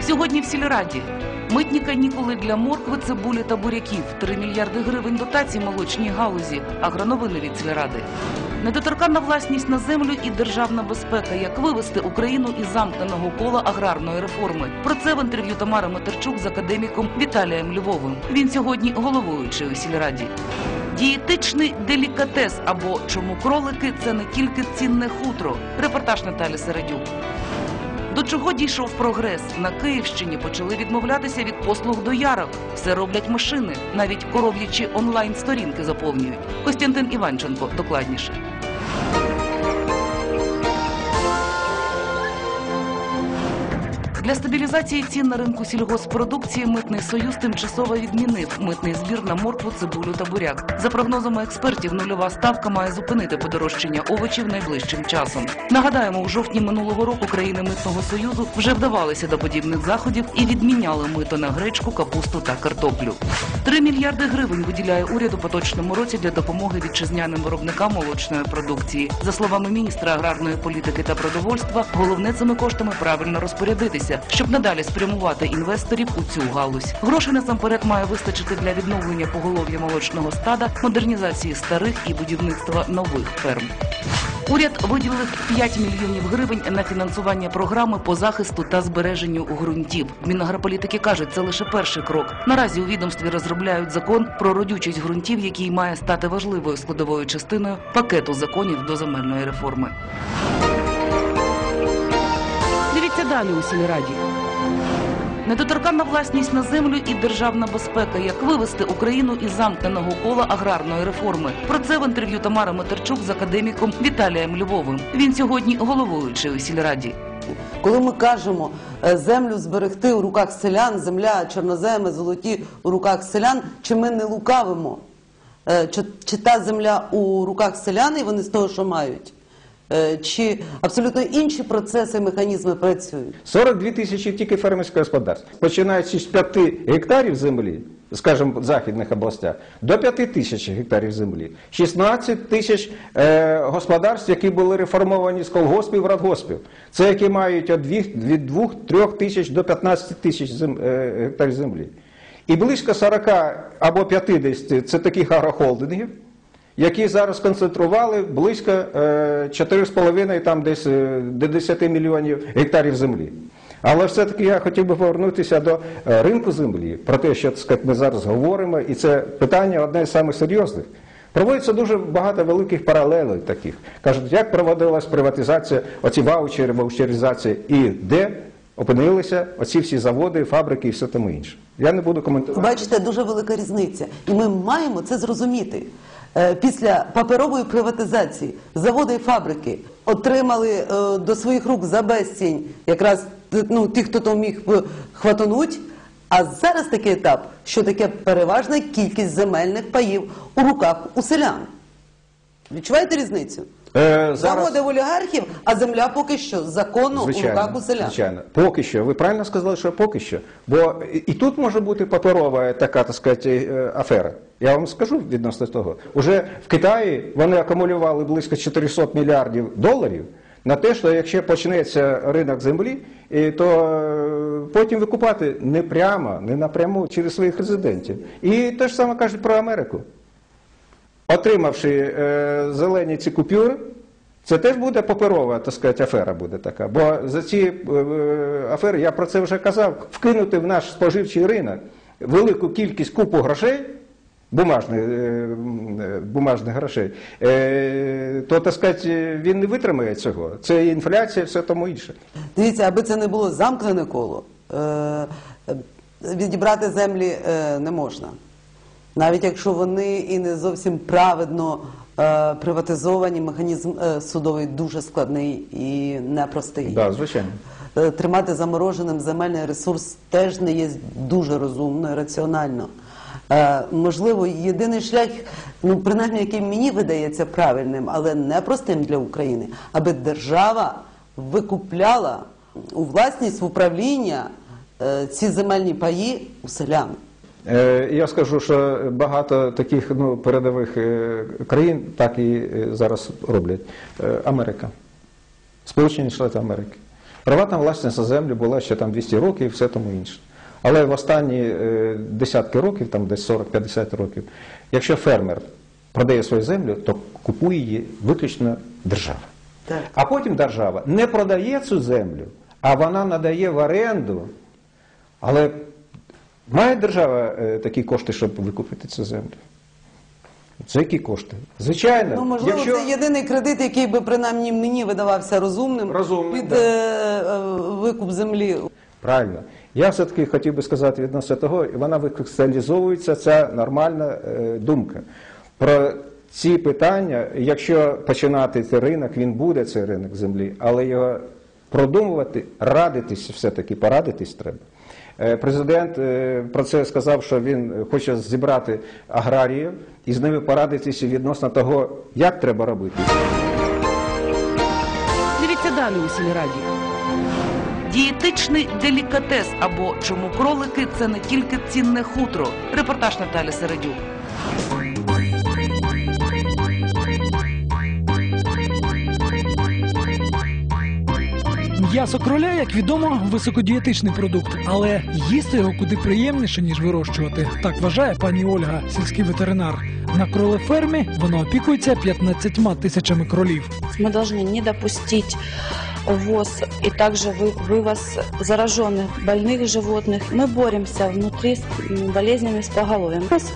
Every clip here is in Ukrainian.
Сьогодні в сільраді митні канікули для моркви, цибулі та буряків, 3 мільярди гривень дотацій молочній галузі, агроновини від сільради. Недоторканна власність на землю і державна безпека. Як вивести Україну із замкненого кола аграрної реформи? Про це в інтерв'ю Тамари Матерчук з академіком Віталієм Львовим. Він сьогодні головуючий у сільраді. Дієтичний делікатес або чому кролики це не тільки цінне хутро. Репортаж Наталі Середюк. До чого дійшов прогрес? На Київщині почали відмовлятися від послуг доярок. Все роблять машини, навіть коров'ячі онлайн-сторінки заповнюють. Костянтин Іванченко докладніше. Для стабілізації цін на ринку сільгоспродукції митний союз тимчасово відмінив митний збір на моркву, цибулю та буряк. За прогнозами експертів, нульова ставка має зупинити подорожчання овочів найближчим часом. Нагадаємо, у жовтні минулого року країни митного союзу вже вдавалися до подібних заходів і відміняли мито на гречку, капусту та картоплю. Три мільярди гривень виділяє уряд у поточному році для допомоги вітчизняним виробникам молочної продукції. За словами міністра аграрної політики та продовольства, головне цими коштами правильно розпорядитися, щоб надалі спрямувати інвесторів у цю галузь. Грошей насамперед має вистачити для відновлення поголов'я молочного стада, модернізації старих і будівництва нових ферм. Уряд виділив 5 мільйонів гривень на фінансування програми по захисту та збереженню ґрунтів. Мінагрополітики кажуть, це лише перший крок. Наразі у відомстві розробляють закон про родючість ґрунтів, який має стати важливою складовою частиною пакету законів до земельної реформи. Далі у сільраді. Недоторканна власність на землю і державна безпека. Як вивести Україну із замкненого кола аграрної реформи? Про це в інтерв'ю Тамари Матерчук з академіком Віталієм Львовим. Він сьогодні головуючий у сільраді. Коли ми кажемо е, землю зберегти у руках селян, земля, чорноземи, золоті у руках селян, чи ми не лукавимо? Е, Чи, чи та земля у руках селян, і вони з того, що мають? Е, Чи абсолютно інші процеси механізми працюють? 42 тисячі тільки фермерських господарств. Починаючи з 5 гектарів землі, скажімо, в західних областях, до 5 тисяч гектарів землі. 16 тисяч е, господарств, які були реформовані з колгоспів радгоспів. Це які мають від 2 від 2-3 тисяч до 15 тисяч зем, е, гектарів землі. І близько 40 або 50 це таких агрохолдингів, які зараз концентрували близько е, 4,5 там десь е, до 10 мільйонів гектарів землі. Але все-таки я хотів би повернутися до е, ринку землі, про те, що так ми зараз говоримо, і це питання одне з самих серйозних. Проводиться дуже багато великих паралелей таких. Кажуть, як проводилась приватизація, оці ваучери, ваучеризація, і де опинилися оці всі заводи, фабрики і все тому інше. Я не буду коментувати. Бачите, дуже велика різниця. І ми маємо це зрозуміти. Е, Після паперової приватизації заводи і фабрики отримали е, до своїх рук за безцінь якраз ну, тих, хто то міг е, хватануть. А зараз такий етап, що таке переважна кількість земельних паїв у руках у селян. Відчуваєте різницю? Е, Заводи в олігархів, а земля поки що законно у руках у селян. Звичайно, поки що. Ви правильно сказали, що поки що. Бо і, і тут може бути паперова така, так сказати, е, афера. Я вам скажу відносно того. Уже в Китаї вони акумулювали близько 400 мільярдів доларів на те, що якщо почнеться ринок землі, і то е, потім викупати не прямо, не напряму через своїх резидентів. І те ж саме кажуть про Америку отримавши е, зелені ці купюри, це теж буде паперова, так сказати, афера буде така. Бо за ці е, е, афери, я про це вже казав, вкинути в наш споживчий ринок велику кількість купу грошей, бумажних, грошей, то, так сказати, він не витримає цього. Це інфляція, все тому інше. Дивіться, аби це не було замкнене коло, відібрати землі не можна. Навіть якщо вони і не зовсім праведно е, приватизовані, механізм е, судовий дуже складний і непростий. Да, звичайно. Е, Тримати замороженим земельний ресурс теж не є дуже розумно і раціонально. Е, можливо, єдиний шлях, ну принаймні, який мені видається правильним, але не простим для України, аби держава викупляла у власність в управління е, ці земельні паї у селян. Е, Я скажу, що багато таких ну, передових е, країн так і е, зараз роблять. Америка, Сполучені Штати Америки. Приватна власність на землю була ще там 200 років і все тому інше. Але в останні десятки років, там десь 40-50 років, якщо фермер продає свою землю, то купує її виключно держава. Так. А потім держава не продає цю землю, а вона надає в оренду. Але має держава е, такі кошти, щоб викупити цю землю? За які кошти? Звичайно, Ну, можливо, якщо... це єдиний кредит, який би принаймні мені видавався розумним Розумним, під да. е, е, викуп землі. Правильно. Я все-таки хотів би сказати відносно того, і вона викристалізовується, ця нормальна е, думка. Про ці питання, якщо починати цей ринок, він буде цей ринок землі, але його продумувати, радитись все-таки, порадитись треба. Е, Президент е, про це сказав, що він хоче зібрати аграріїв і з ними порадитися відносно того, як треба робити. Дивіться далі у сільраді. Дієтичний делікатес або чому кролики це не тільки цінне хутро. Репортаж Наталі Середюк. М'ясо кроля, як відомо, високодієтичний продукт, але їсти його куди приємніше, ніж вирощувати. Так вважає пані Ольга, сільський ветеринар. На кролефермі вона опікується 15 тисячами кролів. Мы должны не допустить ввоз и также вы- вывоз зараженных больных животных. Мы боремся внутри с м, болезнями с поголовьем. У нас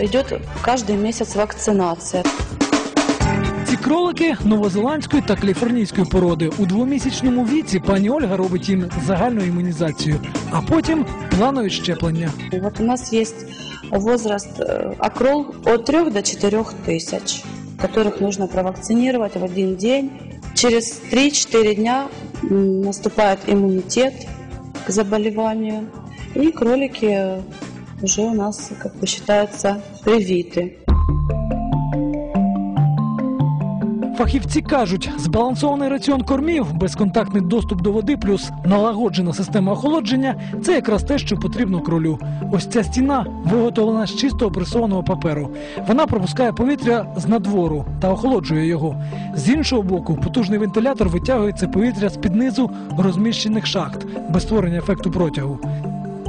идет каждый месяц вакцинация. Ці кролики новозеландської та каліфорнійської породи. У двомісячному віці пані Ольга робить їм загальну імунізацію, а потім планові щеплення. И вот у нас есть возраст э, окрол от 3 до 4 тысяч, которых нужно провакцинировать в один день. Через 3-4 дня м, наступает иммунитет к заболеванию, и кролики э, уже у нас, как бы считается, привиты. Фахівці кажуть, збалансований раціон кормів, безконтактний доступ до води, плюс налагоджена система охолодження це якраз те, що потрібно кролю. Ось ця стіна виготовлена з чистого пресованого паперу. Вона пропускає повітря з надвору та охолоджує його. З іншого боку, потужний вентилятор витягує це повітря з під низу розміщених шахт без створення ефекту протягу.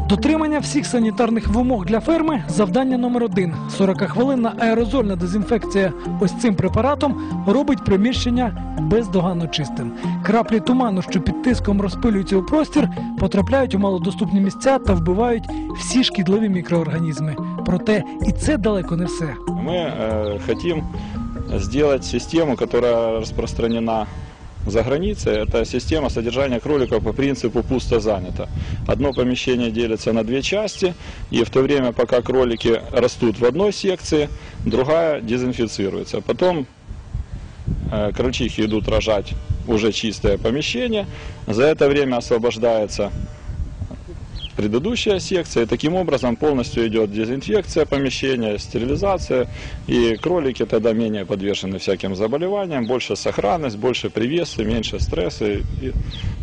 Дотримання всіх санітарних вимог для ферми завдання номер один. 40-хвилинна аерозольна дезінфекція ось цим препаратом робить приміщення бездоганно чистим. Краплі туману, що під тиском розпилюються у простір, потрапляють у малодоступні місця та вбивають всі шкідливі мікроорганізми. Проте і це далеко не все. Мы э, хотим сделать систему, которая распространена за границей. Это система содержания кроликов по принципу пусто занято. Одно помещение делится на две части, и в то время, пока кролики растут в одной секции, другая дезинфицируется. Потом э, крольчихи идут рожать уже чистое помещение. За это время освобождается предыдущая секция. И таким образом полностью идет дезинфекция помещения, стерилизация. И кролики тогда менее подвержены всяким заболеваниям. Больше сохранность, больше привесы, меньше стресса и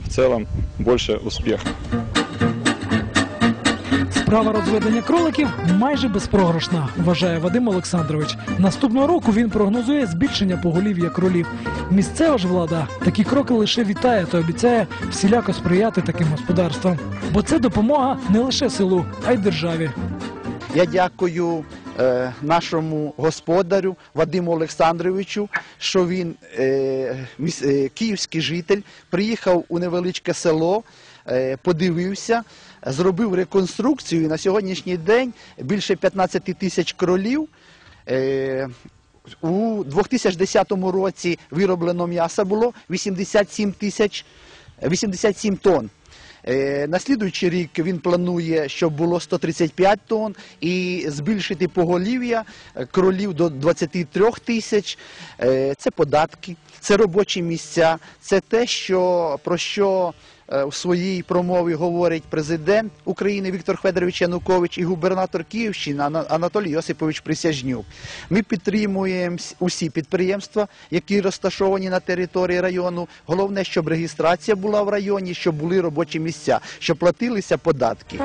в целом больше успеха. Справа розведення кроликів майже безпрограшна, вважає Вадим Олександрович. Наступного року він прогнозує збільшення поголів'я кролів. Місцева ж влада такі кроки лише вітає та обіцяє всіляко сприяти таким господарствам. Бо це допомога не лише селу, а й державі. Я дякую е, нашому господарю Вадиму Олександровичу, що він е, е, київський житель, приїхав у невеличке село, подивився, зробив реконструкцію. І на сьогоднішній день більше 15 тисяч кролів. Е, у 2010 році вироблено м'яса було 87 тисяч 87 тонн. Е, На слідуючий рік він планує, щоб було 135 тонн і збільшити поголів'я е, кролів до 23 тисяч. Е, Це податки, це робочі місця, це те, що, про що е, в своїй промові говорить президент України Віктор Федорович Янукович і губернатор Київщини Анатолій Йосипович Присяжнюк. Ми підтримуємо усі підприємства, які розташовані на території району. Головне, щоб реєстрація була в районі, щоб були робочі місця, щоб платилися податки.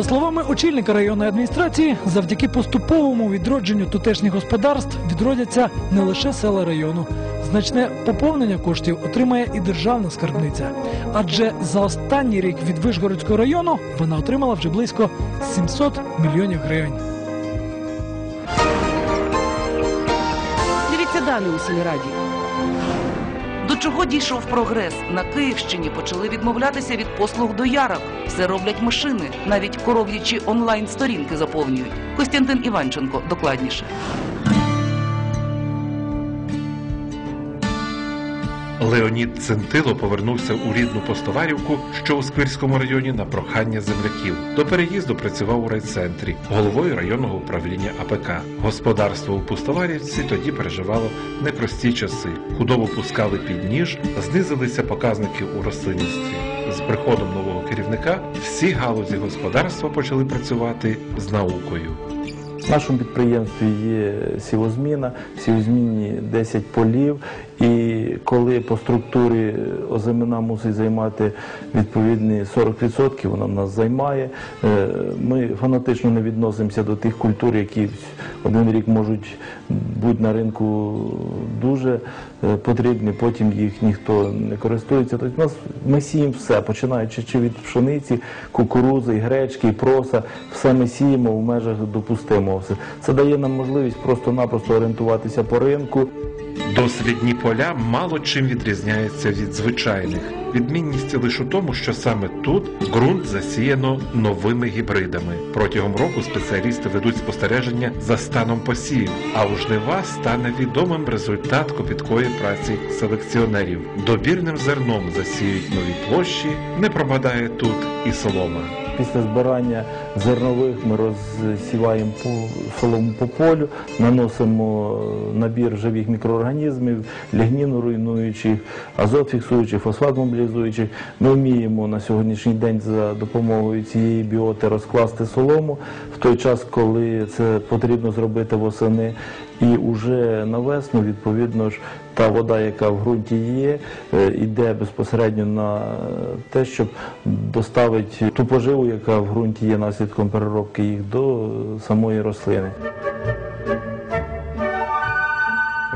За словами очільника районної адміністрації, завдяки поступовому відродженню тутешніх господарств відродяться не лише села району. значне поповнення коштів отримає і державна скарбниця. Адже за останній рік від Вишгородського району вона отримала вже близько 700 мільйонів гривень. Дивіться далі у сільраді. До чого дійшов прогрес? На Київщині почали відмовлятися від послуг доярок. Все роблять машини, навіть коров'ячі онлайн-сторінки заповнюють. Костянтин Іванченко докладніше. Леонід Центило повернувся у рідну Постоварівку, що у Сквирському районі на прохання земляків. До переїзду працював у райцентрі, головою районного управління АПК. Господарство у Пустоварівці тоді переживало непрості часи. Худобу пускали під ніж, знизилися показники у рослинництві. З приходом нового керівника всі галузі господарства почали працювати з наукою. В нашому підприємстві є сівозміна, сівозміні 10 полів, і коли по структурі озимина мусить займати відповідні 40%, вона в нас займає. Е, Ми фанатично не відносимося до тих культур, які один рік можуть бути на ринку дуже е, потрібні, потім їх ніхто не користується. Тобто нас ми сіємо все, починаючи чи від пшениці, кукурузи, гречки, і проса, все ми сіємо в межах допустимого. Це дає нам можливість просто-напросто орієнтуватися по ринку. Дослідні поля мало чим відрізняються від звичайних. Відмінність лише у тому, що саме тут ґрунт засіяно новими гібридами. Протягом року спеціалісти ведуть спостереження за станом посівів, а у жнива стане відомим результат копіткої праці селекціонерів. Добірним зерном засіють нові площі, не пропадає тут і солома. Після збирання зернових ми розсіваємо солому по полю, наносимо набір живих мікроорганізмів, лігніну руйнуючих, азот фіксуючих, фосфат мобілізуючих. Ми вміємо на сьогоднішній день за допомогою цієї біоти розкласти солому в той час, коли це потрібно зробити восени. І вже на весну, відповідно ж, та вода, яка в ґрунті є, е, йде безпосередньо на те, щоб доставити ту поживу, яка в ґрунті є наслідком переробки їх до самої рослини.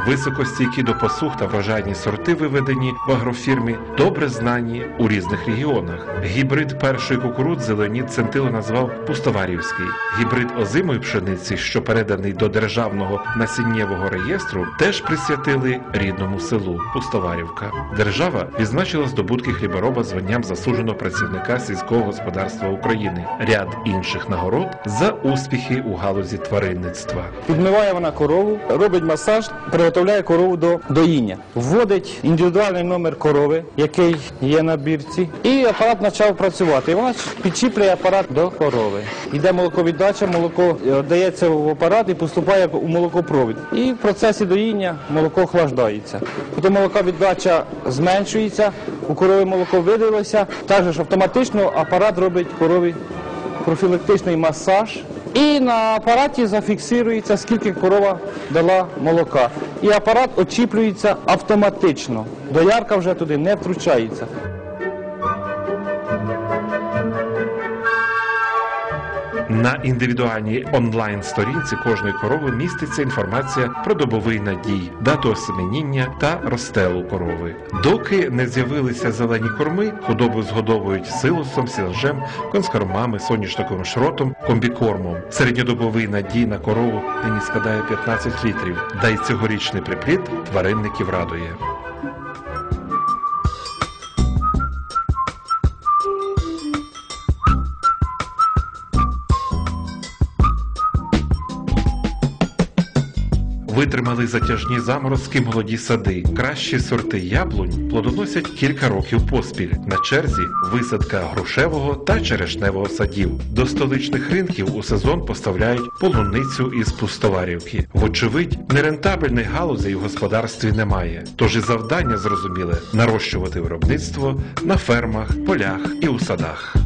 Високостійкі до посух та врожайні сорти виведені в агрофірмі, добре знані у різних регіонах. Гібрид першої кукурудзи Леонід Центило назвав Пустоварівський. Гібрид озимої пшениці, що переданий до державного насіннєвого реєстру, теж присвятили рідному селу Пустоварівка. Держава відзначила здобутки хлібороба званням заслуженого працівника сільського господарства України. Ряд інших нагород за успіхи у галузі тваринництва. Підмиває вона корову, робить масаж, приготовляє корову до доїння. Вводить індивідуальний номер корови, який є на бірці, і апарат почав працювати. І вона підчіплює апарат до корови. Йде молоковіддача, молоко е, дається в апарат і поступає у молокопровід. І в процесі доїння молоко охлаждається. Потім молоковіддача зменшується, у корови молоко видалося. Також автоматично апарат робить корові профілактичний масаж. І на апараті зафіксується, скільки корова дала молока. І апарат очіплюється автоматично. Доярка вже туди не втручається. На індивідуальній онлайн-сторінці кожної корови міститься інформація про добовий надій, дату осеменіння та розстелу корови. Доки не з'явилися зелені корми, худобу згодовують силосом, сілжем, конскормами, соняшниковим шротом, комбікормом. Середньодобовий надій на корову нині складає 15 літрів. Да й цьогорічний припліт тваринників радує. Витримали затяжні заморозки молоді сади. Кращі сорти яблунь плодоносять кілька років поспіль. На черзі висадка грушевого та черешневого садів. До столичних ринків у сезон поставляють полуницю із пустоварівки. Вочевидь, нерентабельних галузей у господарстві немає. Тож і завдання зрозуміле нарощувати виробництво на фермах, полях і у садах.